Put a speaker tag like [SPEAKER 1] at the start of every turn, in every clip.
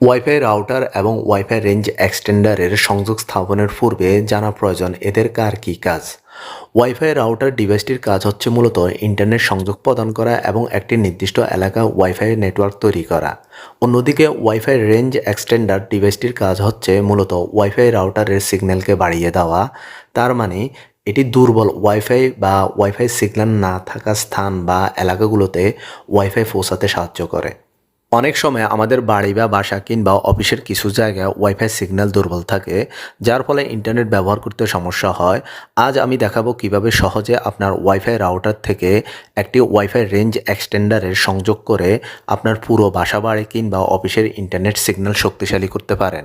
[SPEAKER 1] Wifi router এবং wifi range এক্সটেন্ডারের সংযোগ স্থাপনের পূর্বে জানা প্রয়োজন, এদের কার কী কাজ? ওয়াইফাই রাউটার ডিভাইসটির কাজ হচ্ছে মূলত ইন্টারনেট সংযোগ প্রদান করা এবং একটি নির্দিষ্ট এলাকা ওয়াইফাই নেটওয়ার্ক তৈরি করা। অন্যদিকে ওয়াইফাই রেঞ্জ এক্সটেন্ডার ডিভাইসটির কাজ হচ্ছে মূলত ওয়াইফাই রাউটারের সিগন্যালকে বাড়িয়ে দেওয়া। তার মানে এটি দুর্বল ওয়াইফাই বা ওয়াইফাই সিগন্যাল না থাকা স্থান বা এলাকাগুলোতে ওয়াইফাই পৌঁছাতে সাহায্য করে। অনেক সময় আমাদের বাড়ি বা বাসা কিংবা অফিসের কিছু জায়গায় ওয়াইফাই সিগন্যাল দুর্বল থাকে, যার ফলে ইন্টারনেট ব্যবহার করতে সমস্যা হয়। আজ আমি দেখাবো কীভাবে সহজে আপনার ওয়াইফাই রাউটার থেকে একটি ওয়াইফাই রেঞ্জ এক্সটেন্ডারের সংযোগ করে আপনার পুরো বাসা বাড়ি কিংবা অফিসের ইন্টারনেট সিগন্যাল শক্তিশালী করতে পারেন।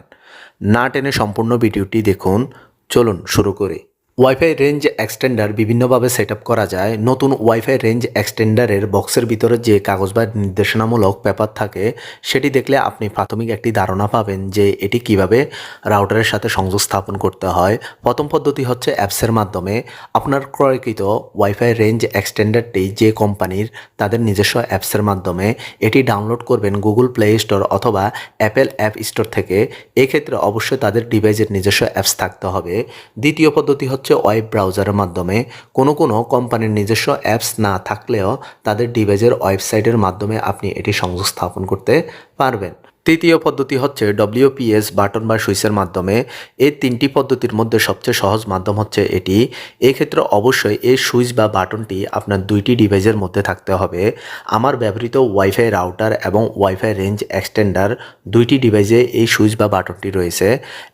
[SPEAKER 1] না টেনে সম্পূর্ণ ভিডিওটি দেখুন। চলুন শুরু করি। ওয়াইফাই রেঞ্জ এক্সটেন্ডার বিভিন্নভাবে সেট করা যায়। নতুন ওয়াইফাই রেঞ্জ এক্সটেন্ডারের বক্সের ভিতরে যে কাগজ বা নির্দেশনামূলক পেপার থাকে, সেটি দেখলে আপনি প্রাথমিক একটি ধারণা পাবেন যে এটি কীভাবে রাউটারের সাথে সংযোগ স্থাপন করতে হয়। প্রথম পদ্ধতি হচ্ছে অ্যাপসের মাধ্যমে আপনার ক্রয়কৃত ওয়াইফাই রেঞ্জ এক্সটেন্ডারটি যে কোম্পানির তাদের নিজস্ব অ্যাপসের মাধ্যমে এটি ডাউনলোড করবেন গুগল প্লে স্টোর অথবা অ্যাপেল অ্যাপ স্টোর থেকে। এক্ষেত্রে অবশ্যই তাদের ডিভাইসের নিজস্ব অ্যাপস থাকতে হবে। দ্বিতীয় পদ্ধতি হচ্ছে ওয়েব ব্রাউজারের মাধ্যমে কোনো কোনো কোম্পানির নিজস্ব অ্যাপস না থাকলেও তাদের ডিভাইসের ওয়েবসাইটের মাধ্যমে আপনি এটি সংযোগ স্থাপন করতে পারবেন। তৃতীয় পদ্ধতি হচ্ছে ডব্লিউপিএস বাটন বা সুইচের মাধ্যমে। এই তিনটি পদ্ধতির মধ্যে সবচেয়ে সহজ মাধ্যম হচ্ছে এটি। এক্ষেত্রে অবশ্যই এই সুইচ বা বাটনটি আপনার দুইটি ডিভাইসের মধ্যে থাকতে হবে। আমার ব্যবহৃত ওয়াইফাই রাউটার এবং ওয়াইফাই রেঞ্জ এক্সটেন্ডার দুইটি ডিভাইসে এই সুইচ বা বাটনটি রয়েছে।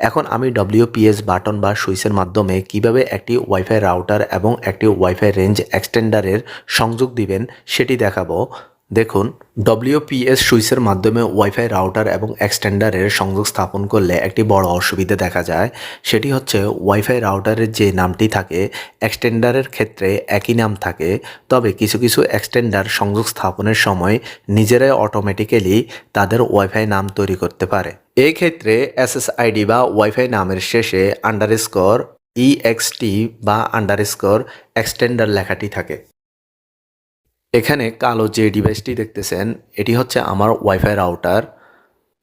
[SPEAKER 1] এখন আমি ডব্লিউপিএস বাটন বা সুইচের মাধ্যমে কীভাবে একটি ওয়াইফাই রাউটার এবং একটি ওয়াইফাই রেঞ্জ এক্সটেন্ডারের সংযোগ দিবেন সেটি দেখাবো। দেখুন ডব্লিউপিএস সুইচের মাধ্যমে ওয়াইফাই রাউটার এবং এক্সটেন্ডারের সংযোগ স্থাপন করলে একটি বড় অসুবিধা দেখা যায়। সেটি হচ্ছে ওয়াইফাই রাউটারের যে নামটি থাকে এক্সটেন্ডারের ক্ষেত্রে একই নাম থাকে। তবে কিছু কিছু এক্সটেন্ডার সংযোগ স্থাপনের সময় নিজেরাই অটোমেটিক্যালি তাদের ওয়াইফাই নাম তৈরি করতে পারে। এই ক্ষেত্রে এসএসআইডি বা ওয়াইফাই নামের শেষে আন্ডার আন্ডারস্কোর ইএক্সটি বা আন্ডারস্কোর এক্সটেন্ডার লেখাটি থাকে। এখানে কালো যে ডিভাইসটি দেখতেছেন, এটি হচ্ছে আমার ওয়াইফাই রাউটার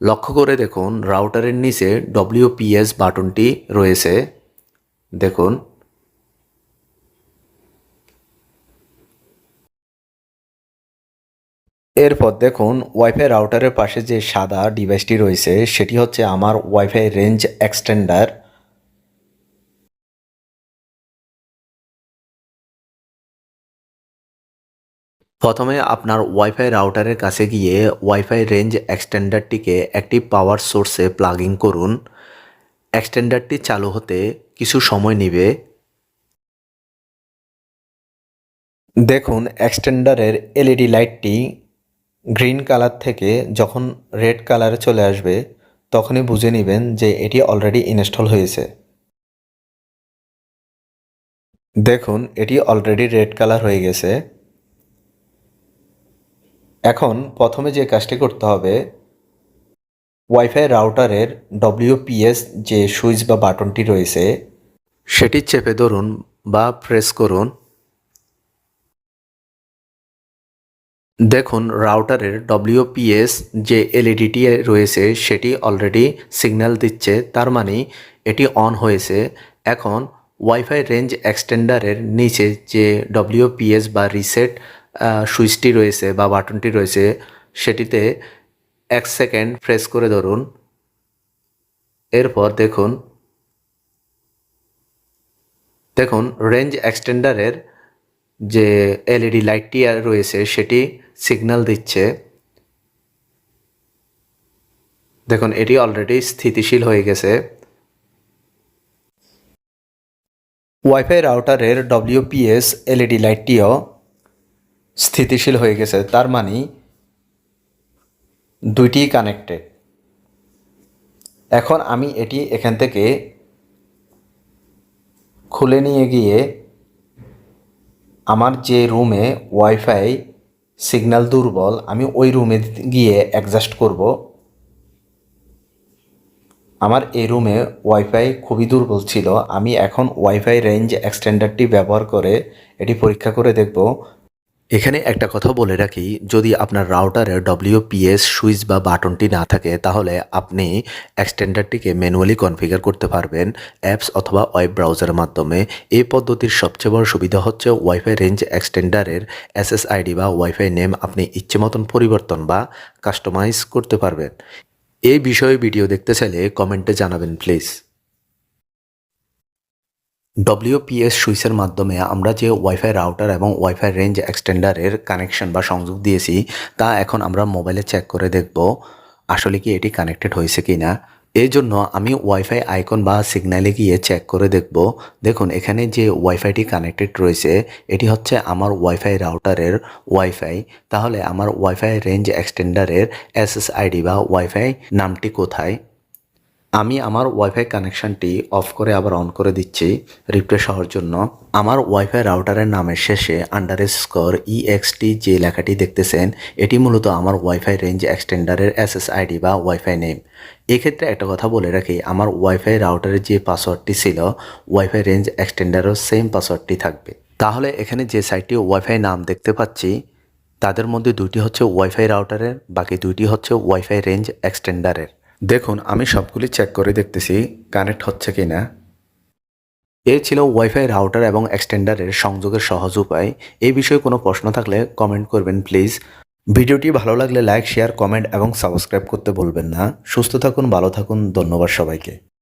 [SPEAKER 1] লক্ষ্য করে দেখুন রাউটারের নিচে ডব্লিউপিএস বাটনটি রয়েছে। দেখুন। এরপর দেখুন ওয়াইফাই রাউটারের পাশে যে সাদা ডিভাইসটি রয়েছে, সেটি হচ্ছে আমার ওয়াইফাই রেঞ্জ এক্সটেন্ডার প্রথমে আপনার ওয়াইফাই রাউটারের কাছে গিয়ে ওয়াইফাই রেঞ্জ এক্সটেন্ডারটিকে একটি পাওয়ার সোর্সে প্লাগ করুন। এক্সটেন্ডারটি চালু হতে কিছু সময় নেবে। দেখুন এক্সটেন্ডারের এলইডি লাইটটি গ্রিন কালার থেকে যখন রেড কালারে চলে আসবে, তখনই বুঝে নেবেন যে এটি অলরেডি ইনস্টল হয়েছে। দেখুন, এটি অলরেডি রেড কালার হয়ে গেছে। এখন প্রথমে যে কাজটি করতে হবে ওয়াইফাই রাউটারের ডব্লিউপিএস যে সুইচ বা বাটনটি রয়েছে, সেটি চেপে ধরুন বা প্রেস করুন। দেখুন রাউটারের ডব্লিউপিএস যে এলইডিটি রয়েছে, সেটি অলরেডি সিগন্যাল দিচ্ছে, তার মানে এটি অন হয়েছে। এখন ওয়াইফাই রেঞ্জ এক্সটেন্ডারের নিচে যে ডব্লিউপিএস বা রিসেট সুইচটি রয়েছে বা বাটনটি রয়েছে, সেটিতে এক সেকেন্ড প্রেস করে ধরুন। এরপর দেখুন দেখুন রেঞ্জ এক্সটেন্ডারের যে এলইডি লাইটটি রয়েছে, সেটি সিগন্যাল দিচ্ছে। দেখুন, এটি অলরেডি স্থিতিশীল হয়ে গেছে। ওয়াইফাই রাউটারের ডব্লিউপিএস এলইডি লাইটটিও স্থিতিশীল হয়ে গেছে। তার মানে দুইটি কানেক্টেড এখন আমি এটি এখান থেকে খুলে নিয়ে গিয়ে আমার যে রুমে ওয়াইফাই সিগন্যাল দুর্বল, আমি ওই রুমে গিয়ে অ্যাডজাস্ট করব। আমার এই রুমে ওয়াইফাই খুবই দুর্বল ছিল। আমি এখন ওয়াইফাই রেঞ্জ এক্সটেন্ডারটি ব্যবহার করে এটি পরীক্ষা করে দেখব। এখানে একটা কথা বলে রাখি, যদি আপনার রাউটারে ডব্লিউপিএস সুইচ বা বাটনটি না থাকে, তাহলে আপনি এক্সটেন্ডারটিকে ম্যানুয়ালি কনফিগার করতে পারবেন অ্যাপস অথবা ওয়েব ব্রাউজারের মাধ্যমে। এই পদ্ধতির সবচেয়ে বড় সুবিধা হচ্ছে ওয়াইফাই রেঞ্জ এক্সটেন্ডারের এসএসআইডি বা ওয়াইফাই নেম আপনি ইচ্ছে মতন পরিবর্তন বা কাস্টমাইজ করতে পারবেন। এই বিষয়ে ভিডিও দেখতে চাইলে কমেন্টে জানাবেন প্লিজ ডব্লিউপিএস সুইচের মাধ্যমে আমরা যে ওয়াইফাই রাউটার এবং ওয়াইফাই রেঞ্জ এক্সটেন্ডারের কানেকশন বা সংযোগ দিয়েছি, তা এখন আমরা মোবাইলে চেক করে দেখব, আসলে কি এটি কানেক্টেড হয়েছে কি না। এই জন্য আমি ওয়াইফাই আইকন বা সিগন্যালে গিয়ে চেক করে দেখব। দেখুন, এখানে যে ওয়াইফাইটি কানেক্টেড রয়েছে, এটি হচ্ছে আমার ওয়াইফাই রাউটারের ওয়াইফাই তাহলে আমার ওয়াইফাই রেঞ্জ এক্সটেন্ডারের এসএসআইডি বা ওয়াইফাই নামটি কোথায়? আমি আমার ওয়াইফাই কানেকশনটি অফ করে আবার অন করে দিচ্ছি রিফ্রেশ হওয়ার জন্য। আমার ওয়াইফাই রাউটারের নামের শেষে আন্ডার স্কোর ইএক্সটি যে লেখাটি দেখতেছেন, এটি মূলত আমার ওয়াইফাই রেঞ্জ এক্সটেন্ডারের এসএসআইডি বা ওয়াইফাই নেম এক্ষেত্রে একটা কথা বলে রাখি, আমার ওয়াইফাই রাউটারের যে পাসওয়ার্ডটি ছিল ওয়াইফাই রেঞ্জ এক্সটেন্ডারও সেম পাসওয়ার্ডটি থাকবে। তাহলে এখানে যে সাইটটি ওয়াইফাই নাম দেখতে পাচ্ছি, তাদের মধ্যে দুটি হচ্ছে ওয়াইফাই রাউটারের বাকি দুইটি হচ্ছে ওয়াইফাই রেঞ্জ এক্সটেন্ডারের দেখুন, আমি সবগুলি চেক করে দেখতেছি কানেক্ট হচ্ছে কি না এ ছিল ওয়াইফাই রাউটার এবং এক্সটেন্ডারের সংযোগের সহজ উপায়। এই বিষয়ে কোনো প্রশ্ন থাকলে কমেন্ট করবেন প্লিজ ভিডিওটি ভালো লাগলে লাইক শেয়ার কমেন্ট এবং সাবস্ক্রাইব করতে বলবেন না। সুস্থ থাকুন, ভালো থাকুন, ধন্যবাদ সবাইকে।